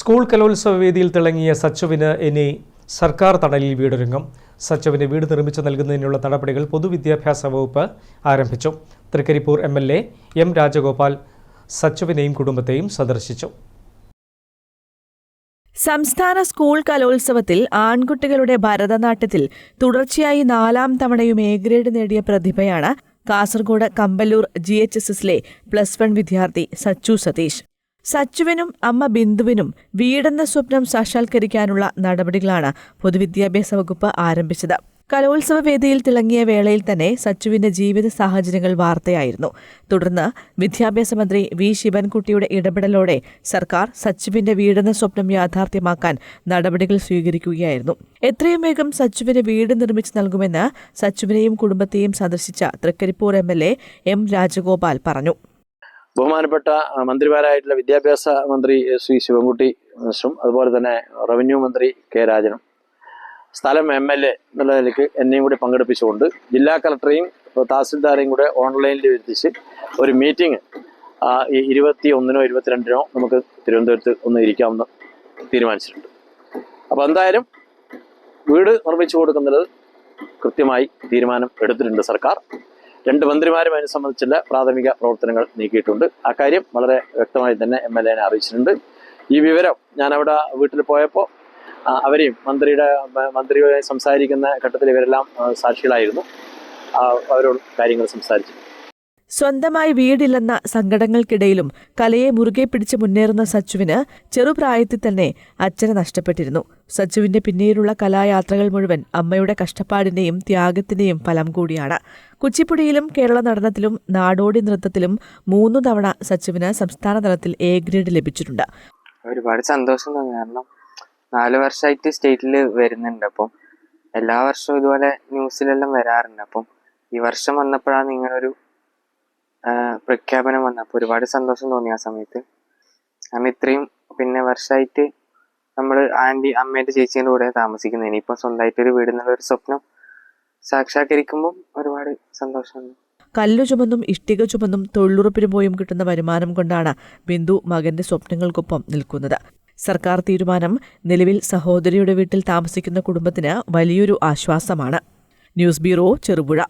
School കലോത്സവ വേദിയിൽ തിളങ്ങിയ സച്ചുവിന് ഇനി സർക്കാർ തണലിൽ വീടൊരുങ്ങും. സച്ചുവിന് വീട് നിർമ്മിച്ചു നൽകുന്നതിനുള്ള നടപടികൾ പൊതുവിദ്യാഭ്യാസ വകുപ്പ് ആരംഭിച്ചു. Trikaripur M L A M Rajagopal സച്ചുവിനെയും കുടുംബത്തെയും സന്ദർശിച്ചു. സംസ്ഥാന സ്കൂൾ കലോത്സവത്തിൽ ആൺകുട്ടികളുടെ ഭരതനാട്യത്തിൽ തുടർച്ചയായി നാലാം തവണയും എ ഗ്രേഡ് നേടിയ പ്രതിഭയാണ് Kasaragod Kamballur G H S എസിലെ പ്ലസ് വൺ വിദ്യാർത്ഥി സച്ചു സതീഷ്. സച്ചുവിനും അമ്മ ബിന്ദുവിനും വീടെന്ന സ്വപ്നം സാക്ഷാത്കരിക്കാനുള്ള നടപടികളാണ് പൊതുവിദ്യാഭ്യാസ വകുപ്പ് ആരംഭിച്ചത്. കലോത്സവ വേദിയിൽ തിളങ്ങിയ വേളയിൽ തന്നെ സച്ചുവിന്റെ ജീവിത സാഹചര്യങ്ങൾ വാർത്തയായിരുന്നു. തുടർന്ന് വിദ്യാഭ്യാസ മന്ത്രി വി. ശിവൻകുട്ടിയുടെ ഇടപെടലോടെ സർക്കാർ സച്ചുവിന്റെ വീടെന്ന സ്വപ്നം യാഥാർത്ഥ്യമാക്കാൻ നടപടികൾ സ്വീകരിക്കുകയായിരുന്നു. എത്രയും വേഗം സച്ചുവിന് വീട് നിർമ്മിച്ചു നൽകുമെന്ന് സച്ചുവിനെയും കുടുംബത്തെയും സന്ദർശിച്ച Trikaripur M. L. A. M. Rajagopal പറഞ്ഞു. ബഹുമാനപ്പെട്ട മന്ത്രിമാരായിട്ടുള്ള വിദ്യാഭ്യാസ മന്ത്രി ശ്രീ ശിവൻകുട്ടി മിനിസ്റ്ററും അതുപോലെ തന്നെ റവന്യൂ മന്ത്രി കെ രാജനും. സ്ഥലം എം എൽ എ എന്നുള്ള നിലയ്ക്ക് എന്നെയും കൂടി പങ്കെടുപ്പിച്ചുകൊണ്ട് ജില്ലാ കളക്ടറെയും തഹസിൽദാരെയും കൂടെ ഓൺലൈനിൽ വരുത്തിച്ച് ഒരു മീറ്റിംഗ് ഈ ഇരുപത്തി ഒന്നിനോ ഇരുപത്തിരണ്ടിനോ നമുക്ക് തിരുവനന്തപുരത്ത് ഒന്ന് ഇരിക്കാമെന്ന് തീരുമാനിച്ചിട്ടുണ്ട്. അപ്പോൾ എന്തായാലും വീട് നിർമ്മിച്ചു കൊടുക്കുന്നത് കൃത്യമായി തീരുമാനം എടുത്തിട്ടുണ്ട് സർക്കാർ. രണ്ട് മന്ത്രിമാരും അതിനെ സംബന്ധിച്ചുള്ള പ്രാഥമിക പ്രവർത്തനങ്ങൾ നീക്കിയിട്ടുണ്ട്. അക്കാര്യം വളരെ വ്യക്തമായി തന്നെ എം എൽ എനെ അറിയിച്ചിട്ടുണ്ട്. ഈ വിവരം ഞാൻ അവിടെ വീട്ടിൽ പോയപ്പോൾ ആ, അവരെയും മന്ത്രിയുടെ മന്ത്രിയുമായി സംസാരിക്കുന്ന ഘട്ടത്തിൽ ഇവരെല്ലാം സാക്ഷികളായിരുന്നു. അവരോട് കാര്യങ്ങൾ സംസാരിച്ചു സ്വന്തമായി വീടില്ലെന്ന സങ്കടങ്ങൾക്കിടയിലും കലയെ മുറുകെ പിടിച്ച് മുന്നേറുന്ന സച്ചുവിന് ചെറുപ്രായത്തിൽ തന്നെ അച്ഛനെ നഷ്ടപ്പെട്ടിരുന്നു. സച്ചുവിന്റെ പിന്നീടുള്ള കലായാത്രകൾ മുഴുവൻ അമ്മയുടെ കഷ്ടപ്പാടിന്റെയും ത്യാഗത്തിന്റെയും ഫലം കൂടിയാണ്. കുച്ചിപ്പുടിയിലും കേരള നടനത്തിലും നാടോടി നൃത്തത്തിലും മൂന്നു തവണ സച്ചുവിന് സംസ്ഥാന തലത്തിൽ എ ഗ്രേഡ് ലഭിച്ചിട്ടുണ്ട്. ഒരുപാട് സന്തോഷം തോന്നി. കാരണം നാല് വർഷമായിട്ട് സ്റ്റേറ്റിൽ വരുന്നുണ്ട്. അപ്പം എല്ലാ വർഷവും ഇതുപോലെ ന്യൂസിലെല്ലാം വരാറുണ്ട്. അപ്പം ഈ വർഷം വന്നപ്പോഴാണ് ഇങ്ങനൊരു പ്രഖ്യാപനം വന്നപ്പോൾ ഒരുപാട് സന്തോഷം തോന്നി ആ സമയത്ത്. കാരണം ഇത്രയും പിന്നെ വർഷമായിട്ട് നമ്മൾ ആന്റി അമ്മേന്റെ ചേച്ചീന്റെ കൂടെ താമസിക്കുന്നത് ഇനിയിപ്പോൾ സ്വന്തമായിട്ട് ഒരു വീട് എന്നുള്ള ഒരു സ്വപ്നം സാക്ഷാത്കരിക്കുമ്പോൾ ഒരുപാട് സന്തോഷമുണ്ട് കല്ലു ചുമന്നും ഇഷ്ടിക ചുമന്നും തൊഴിലുറപ്പിന് പോയും കിട്ടുന്ന വരുമാനം കൊണ്ടാണ് ബിന്ദു മകന്റെ സ്വപ്നങ്ങൾക്കൊപ്പം നിൽക്കുന്നത്. സർക്കാർ തീരുമാനം നിലവിൽ സഹോദരിയുടെ വീട്ടിൽ താമസിക്കുന്ന കുടുംബത്തിന് വലിയൊരു ആശ്വാസമാണ്. News bureau Cherupuzha.